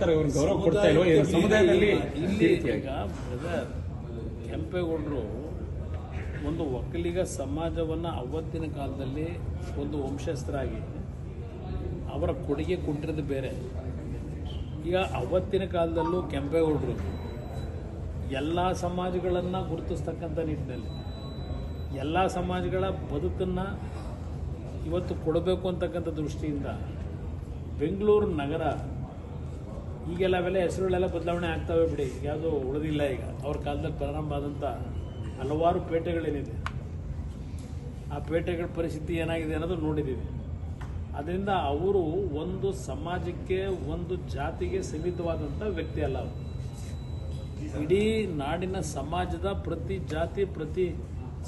ಸರ್ಕಾರ ಇವ್ರಿಗೆ ಗೌರವ ಕೊಡ್ತಾ ಇಲ್ವ? ಸಮುದಾಯದಲ್ಲಿ ಇಲ್ಲಿ ಈಗ ಕೆಂಪೇಗೌಡರು ಒಂದು ಒಕ್ಕಲಿಗ ಸಮಾಜವನ್ನು ಅವತ್ತಿನ ಕಾಲದಲ್ಲಿ ಒಂದು ವಂಶಸ್ಥರಾಗಿ ಅವರ ಕೊಡುಗೆ ಕೊಟ್ಟಿರೋದು ಬೇರೆ. ಈಗ ಅವತ್ತಿನ ಕಾಲದಲ್ಲೂ ಕೆಂಪೇಗೌಡರು ಎಲ್ಲ ಸಮಾಜಗಳನ್ನು ಗುರುತಿಸ್ತಕ್ಕಂಥ ನಿಟ್ಟಿನಲ್ಲಿ ಎಲ್ಲ ಸಮಾಜಗಳ ಬದುಕನ್ನು ಇವತ್ತು ಕೊಡಬೇಕು ಅಂತಕ್ಕಂಥ ದೃಷ್ಟಿಯಿಂದ ಬೆಂಗಳೂರು ನಗರ ಈಗೆಲ್ಲ ಅವೆಲ್ಲ ಹೆಸರುಗಳೆಲ್ಲ ಬದಲಾವಣೆ ಆಗ್ತವೆ ಬಿಡಿ. ಯಾವುದು ಉಳಿದಿಲ್ಲ ಈಗ. ಅವ್ರ ಕಾಲದಲ್ಲಿ ಪ್ರಾರಂಭ ಆದಂಥ ಹಲವಾರು ಪೇಟೆಗಳೇನಿದೆ. ಆ ಪೇಟೆಗಳ ಪರಿಸ್ಥಿತಿ ಏನಾಗಿದೆ ಅನ್ನೋದು ನೋಡಿದ್ದೀವಿ. ಅದರಿಂದ ಅವರು ಒಂದು ಸಮಾಜಕ್ಕೆ, ಒಂದು ಜಾತಿಗೆ ಸೀಮಿತವಾದಂಥ ವ್ಯಕ್ತಿ ಅಲ್ಲ ಅವರು. ಇಡೀ ನಾಡಿನ ಸಮಾಜದ ಪ್ರತಿ ಜಾತಿ, ಪ್ರತಿ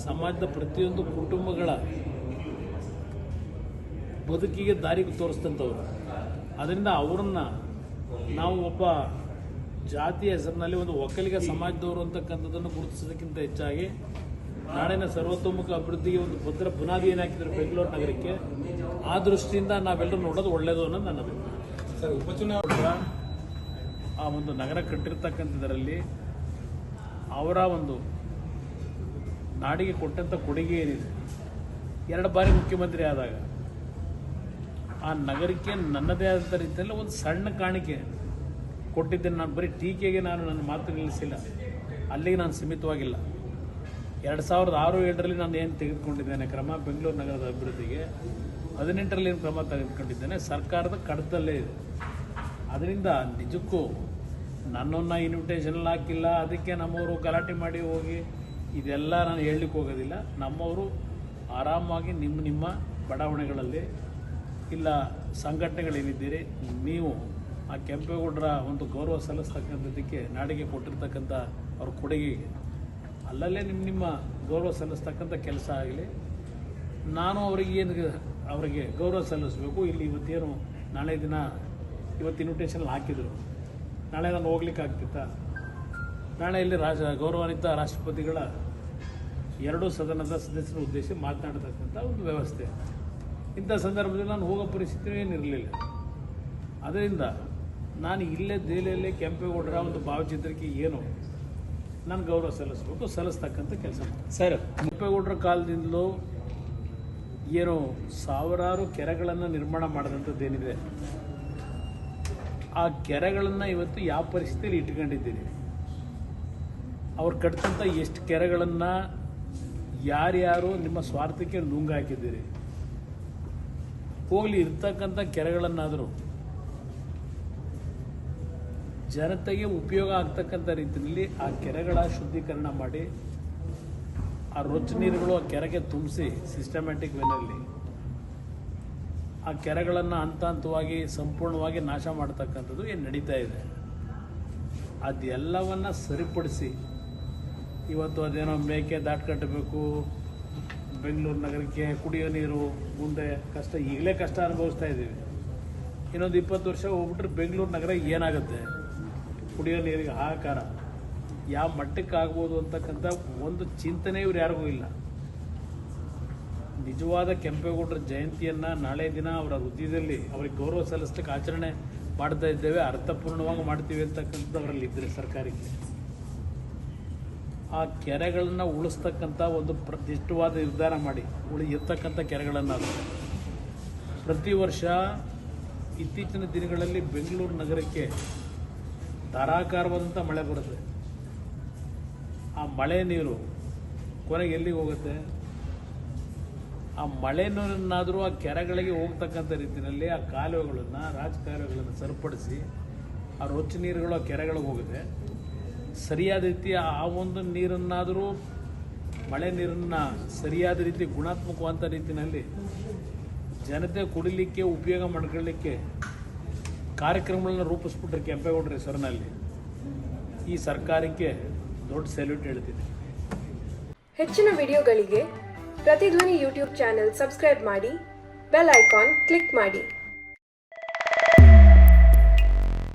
ಸಮಾಜದ ಪ್ರತಿಯೊಂದು ಕುಟುಂಬಗಳ ಬದುಕಿಗೆ ದಾರಿ ತೋರಿಸ್ತಂಥವ್ರು ಅದರಿಂದ ಅವರನ್ನು ನಾವು ಒಬ್ಬ ಜಾತಿಯ ಹೆಸರಿನಲ್ಲಿ ಒಂದು ಒಕ್ಕಲಿಗ ಸಮಾಜದವರು ಅಂತಕ್ಕಂಥದ್ದನ್ನು ಗುರುತಿಸೋದಕ್ಕಿಂತ ಹೆಚ್ಚಾಗಿ ನಾಡಿನ ಸರ್ವತೋಮುಖ ಅಭಿವೃದ್ಧಿಗೆ ಒಂದು ಭದ್ರ ಬುನಾದಿ ಏನು ಹಾಕಿದ್ರು ಬೆಂಗಳೂರು ನಗರಕ್ಕೆ ಆ ದೃಷ್ಟಿಯಿಂದ ನಾವೆಲ್ಲರೂ ನೋಡೋದು ಒಳ್ಳೆಯದು ಅನ್ನೋದು ನನ್ನ ಅಭಿಪ್ರಾಯ. ಸರ್ ಉಪಚುನಾವಣೆ ಆ ಒಂದು ನಗರ ಕಟ್ಟಿರ್ತಕ್ಕಂಥದ್ರಲ್ಲಿ ಅವರ ಒಂದು ನಾಡಿಗೆ ಕೊಟ್ಟಂಥ ಕೊಡುಗೆ ಏನಿದೆ? ಎರಡು ಬಾರಿ ಮುಖ್ಯಮಂತ್ರಿ ಆದಾಗ ಆ ನಗರಕ್ಕೆ ನನ್ನದೇ ಆದ ರೀತಿಯಲ್ಲಿ ಒಂದು ಸಣ್ಣ ಕಾಣಿಕೆ ಕೊಟ್ಟಿದ್ದೇನೆ ನಾನು. ಬರೀ ಟೀಕೆಗೆ ನಾನು ನನ್ನ ಮಾತು ನಿಲ್ಲಿಸಿಲ್ಲ. ಅಲ್ಲಿಗೆ ನಾನು ಸೀಮಿತವಾಗಿಲ್ಲ. ಎರಡು ಸಾವಿರದ ಆರು ಏಳರಲ್ಲಿ ನಾನು ಏನು ತೆಗೆದುಕೊಂಡಿದ್ದೇನೆ, ಕ್ರಮ ಬೆಂಗಳೂರು ನಗರದ ಅಭಿವೃದ್ಧಿಗೆ, ಹದಿನೆಂಟರಲ್ಲಿ ಏನು ಕ್ರಮ ತೆಗೆದುಕೊಂಡಿದ್ದೇನೆ, ಸರ್ಕಾರದ ಕಡತದಲ್ಲೇ ಇದೆ. ಅದರಿಂದ ನಿಜಕ್ಕೂ ನನ್ನನ್ನು ಇನ್ವಿಟೇಷನ್ ಹಾಕಿಲ್ಲ, ಅದಕ್ಕೆ ನಮ್ಮವರು ಗಲಾಟೆ ಮಾಡಿ ಹೋಗಿ, ಇದೆಲ್ಲ ನಾನು ಹೇಳಲಿಕ್ಕೆ ಹೋಗೋದಿಲ್ಲ. ನಮ್ಮವರು ಆರಾಮಾಗಿ ನಿಮ್ಮ ನಿಮ್ಮ ಬಡಾವಣೆಗಳಲ್ಲಿ ಇಲ್ಲ ಸಂಘಟನೆಗಳೇನಿದ್ದೀರಿ, ನೀವು ಆ ಕೆಂಪೇಗೌಡರ ಒಂದು ಗೌರವ ಸಲ್ಲಿಸ್ತಕ್ಕಂಥದ್ದಕ್ಕೆ ನಾಡಿಗೆ ಕೊಟ್ಟಿರ್ತಕ್ಕಂಥ ಅವ್ರ ಕೊಡುಗೆಗೆ ಅಲ್ಲಲ್ಲೇ ನಿಮ್ಮ ನಿಮ್ಮ ಗೌರವ ಸಲ್ಲಿಸ್ತಕ್ಕಂಥ ಕೆಲಸ ಆಗಲಿ. ನಾನು ಅವರಿಗೆ ಏನು ಅವರಿಗೆ ಗೌರವ ಸಲ್ಲಿಸಬೇಕು. ಇಲ್ಲಿ ಇವತ್ತೇನು ನಾಳೆ ದಿನ ಇವತ್ತು ಇನ್ವಿಟೇಷನ್ ಹಾಕಿದರು. ನಾಳೆ ನಾನು ಹೋಗ್ಲಿಕ್ಕೆ ಆಗ್ತಿತ್ತಾ? ನಾಳೆ ಇಲ್ಲಿ ರಾಜ ಗೌರವಾನ್ವಿತ ರಾಷ್ಟ್ರಪತಿಗಳ ಎರಡೂ ಸದನದ ಸದಸ್ಯರ ಉದ್ದೇಶಿಸಿ ಮಾತನಾಡತಕ್ಕಂಥ ಒಂದು ವ್ಯವಸ್ಥೆ. ಇಂಥ ಸಂದರ್ಭದಲ್ಲಿ ನಾನು ಹೋಗೋ ಪರಿಸ್ಥಿತಿ ಏನಿರಲಿಲ್ಲ. ಅದರಿಂದ ನಾನು ಇಲ್ಲೇ ದೆಹಲಿಯಲ್ಲೇ ಕೆಂಪೇಗೌಡರ ಒಂದು ಭಾವಚಿತ್ರಕ್ಕೆ ಏನು ನಾನು ಗೌರವ ಸಲ್ಲಿಸಬೇಕು ಸಲ್ಲಿಸ್ತಕ್ಕಂಥ ಕೆಲಸ. ಸರ್ ಕೆಂಪೇಗೌಡರ ಕಾಲದಿಂದಲೂ ಏನು ಸಾವಿರಾರು ಕೆರೆಗಳನ್ನು ನಿರ್ಮಾಣ ಮಾಡಿದಂಥದ್ದೇನಿದೆ. ಆ ಕೆರೆಗಳನ್ನು ಇವತ್ತು ಯಾವ ಪರಿಸ್ಥಿತಿಯಲ್ಲಿ ಇಟ್ಕೊಂಡಿದ್ದೀನಿ? ಅವ್ರು ಕಟ್ಟಿದಂಥ ಎಷ್ಟು ಕೆರೆಗಳನ್ನು ಯಾರ್ಯಾರು ನಿಮ್ಮ ಸ್ವಾರ್ಥಕ್ಕೆ ನುಂಗು ಹಾಕಿದ್ದೀರಿ ಹೋಗ್ಲಿ ಇರ್ತಕ್ಕಂಥ ಕೆರೆಗಳನ್ನಾದರೂ ಜನತೆಗೆ ಉಪಯೋಗ ಆಗ್ತಕ್ಕಂಥ ರೀತಿಯಲ್ಲಿ ಆ ಕೆರೆಗಳ ಶುದ್ಧೀಕರಣ ಮಾಡಿ, ಆ ರೊಚ್ಚ ನೀರುಗಳು ಆ ಕೆರೆಗೆ ತುಂಬಿಸಿ ಸಿಸ್ಟಮ್ಯಾಟಿಕ್ ವೇನಲ್ಲಿ ಆ ಕೆರೆಗಳನ್ನು ಹಂತ ಹಂತವಾಗಿ ಸಂಪೂರ್ಣವಾಗಿ ನಾಶ ಮಾಡ್ತಕ್ಕಂಥದ್ದು ಏನು ನಡೀತಾ ಇದೆ. ಅದೆಲ್ಲವನ್ನು ಸರಿಪಡಿಸಿ, ಇವತ್ತು ಅದೇನೋ ಮೇಕೆ ದಾಟ್ ಕಟ್ಟಬೇಕು ಬೆಂಗಳೂರು ನಗರಕ್ಕೆ ಕುಡಿಯೋ ನೀರು, ಮುಂದೆ ಕಷ್ಟ, ಈಗಲೇ ಕಷ್ಟ ಅನುಭವಿಸ್ತಾ ಇದ್ದೀವಿ. ಇನ್ನೊಂದು ಇಪ್ಪತ್ತು ವರ್ಷ ಹೋಗ್ಬಿಟ್ರೆ ಬೆಂಗಳೂರು ನಗರ ಏನಾಗುತ್ತೆ? ಕುಡಿಯೋ ನೀರಿಗೆ ಹಾಹಾಕಾರ. ಯಾವ ಮಟ್ಟಕ್ಕೆ ಆಗ್ಬೋದು ಅಂತಕ್ಕಂಥ ಒಂದು ಚಿಂತನೆ ಇವ್ರು ಯಾರಿಗೂ ಇಲ್ಲ. ನಿಜವಾದ ಕೆಂಪೇಗೌಡರ ಜಯಂತಿಯನ್ನು ನಾಳೆ ದಿನ ಅವರ ಹುದ್ದೆಯಲ್ಲಿ ಅವ್ರಿಗೆ ಗೌರವ ಸಲ್ಲಿಸ್ಲಿಕ್ಕೆ ಆಚರಣೆ ಮಾಡ್ತಾ ಇದ್ದೇವೆ. ಅರ್ಥಪೂರ್ಣವಾಗಿ ಮಾಡ್ತೀವಿ ಅಂತಕ್ಕಂಥದ್ದು ಅವರಲ್ಲಿ ಇದ್ದರೆ ಸರ್ಕಾರಕ್ಕೆ. ಆ ಕೆರೆಗಳನ್ನು ಉಳಿಸ್ತಕ್ಕಂಥ ಒಂದು ಪ್ರತಿಷ್ಠವಾದ ನಿರ್ಧಾರ ಮಾಡಿ ಉಳಿ ಇರ್ತಕ್ಕಂಥ ಕೆರೆಗಳನ್ನು ಪ್ರತಿ ವರ್ಷ ಇತ್ತೀಚಿನ ದಿನಗಳಲ್ಲಿ ಬೆಂಗಳೂರು ನಗರಕ್ಕೆ ಧಾರಾಕಾರವಾದಂಥ ಮಳೆ ಬರುತ್ತೆ. ಆ ಮಳೆ ನೀರು ಕೊನೆಗೆ ಎಲ್ಲಿಗೆ ಹೋಗುತ್ತೆ? ಆ ಮಳೆ ನೀರನ್ನಾದರೂ ಆ ಕೆರೆಗಳಿಗೆ ಹೋಗ್ತಕ್ಕಂಥ ರೀತಿಯಲ್ಲಿ ಆ ಕಾಲುವೆಗಳನ್ನು, ರಾಜಕಾಲುವೆಗಳನ್ನು ಸರಿಪಡಿಸಿ ಆ ರೊಚ್ಚ ನೀರುಗಳು ಆ ಕೆರೆಗಳಿಗೆ ಹೋಗುತ್ತೆ. ಸರಿಯಾದ ರೀತಿಯ ಆ ಒಂದು ನೀರನ್ನಾದರೂ ಮಳೆ ನೀರನ್ನು ಸರಿಯಾದ ರೀತಿ ಗುಣಾತ್ಮಕವಾದ ರೀತಿಯಲ್ಲಿ ಜನತೆ ಕುಡಿಲಿಕ್ಕೆ, ಉಪಯೋಗ ಮಾಡ್ಕೊಳ್ಳಿಕ್ಕೆ ಕಾರ್ಯಕ್ರಮಗಳನ್ನ ರೂಪಿಸ್ಬಿಟ್ರೆ ಕೆಂಪೇಗೌಡರ ಹೆಸರಿನಲ್ಲಿ ಈ ಸರ್ಕಾರಕ್ಕೆ ದೊಡ್ಡ ಸೆಲ್ಯೂಟ್ ಹೇಳ್ತೀನಿ. ಹೆಚ್ಚಿನ ವಿಡಿಯೋಗಳಿಗೆ ಪ್ರತಿಧ್ವನಿ ಯೂಟ್ಯೂಬ್ ಚಾನೆಲ್ ಸಬ್ಸ್ಕ್ರೈಬ್ ಮಾಡಿ, ಬೆಲ್ ಐಕಾನ್ ಕ್ಲಿಕ್ ಮಾಡಿ.